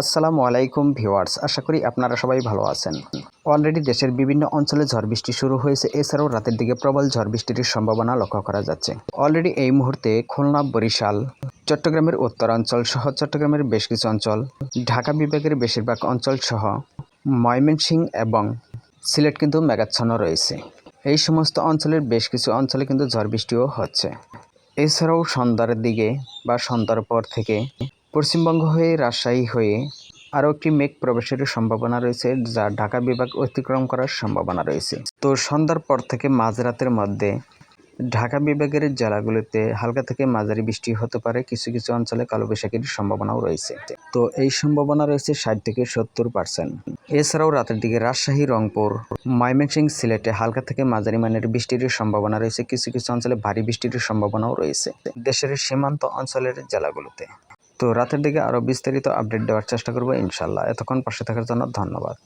আসসালামু আলাইকুম ভিউয়ার্স, আশা করি আপনারা সবাই ভালো আছেন। অলরেডি দেশের বিভিন্ন অঞ্চলে ঝড় বৃষ্টি শুরু হয়েছে, এছাড়াও রাতের দিকে প্রবল ঝড় বৃষ্টির সম্ভাবনা লক্ষ্য করা যাচ্ছে। অলরেডি এই মুহূর্তে খুলনা, বরিশাল, চট্টগ্রামের উত্তরাঞ্চল সহ চট্টগ্রামের বেশ কিছু অঞ্চল, ঢাকা বিভাগের বেশিরভাগ অঞ্চল সহ ময়মনসিংহ এবং সিলেট কিন্তু মেঘাচ্ছন্ন রয়েছে। এই সমস্ত অঞ্চলের বেশ কিছু অঞ্চলে কিন্তু ঝড় বৃষ্টিও হচ্ছে। এছাড়াও সন্ধ্যার দিকে বা সন্ধ্যার পর থেকে পশ্চিমবঙ্গ হয়ে রাজশাহী হয়ে আরও একটি মেঘ প্রবেশের সম্ভাবনা রয়েছে, যা ঢাকা বিভাগ অতিক্রম করার সম্ভাবনা রয়েছে। তো সন্ধ্যার পর থেকে মাঝরাতের মধ্যে ঢাকা বিভাগের জেলাগুলিতে হালকা থেকে মাঝারি বৃষ্টি হতে পারে, কিছু কিছু অঞ্চলে কালবৈশাখীর সম্ভাবনাও রয়েছে। তো এই সম্ভাবনা রয়েছে ষাট থেকে সত্তর পার্সেন্ট। এছাড়াও রাতের দিকে রাজশাহী, রংপুর, ময়মনসিংহ সিলেটে হালকা থেকে মাঝারি মানের বৃষ্টির সম্ভাবনা রয়েছে, কিছু কিছু অঞ্চলে ভারী বৃষ্টির সম্ভাবনাও রয়েছে। দেশের সীমান্ত অঞ্চলের জেলাগুলোতে তো রাতের দিকে আরও বিস্তারিত আপডেট দেওয়ার চেষ্টা করব ইনশাল্লাহ। এতক্ষণ পাশে থাকার জন্য ধন্যবাদ।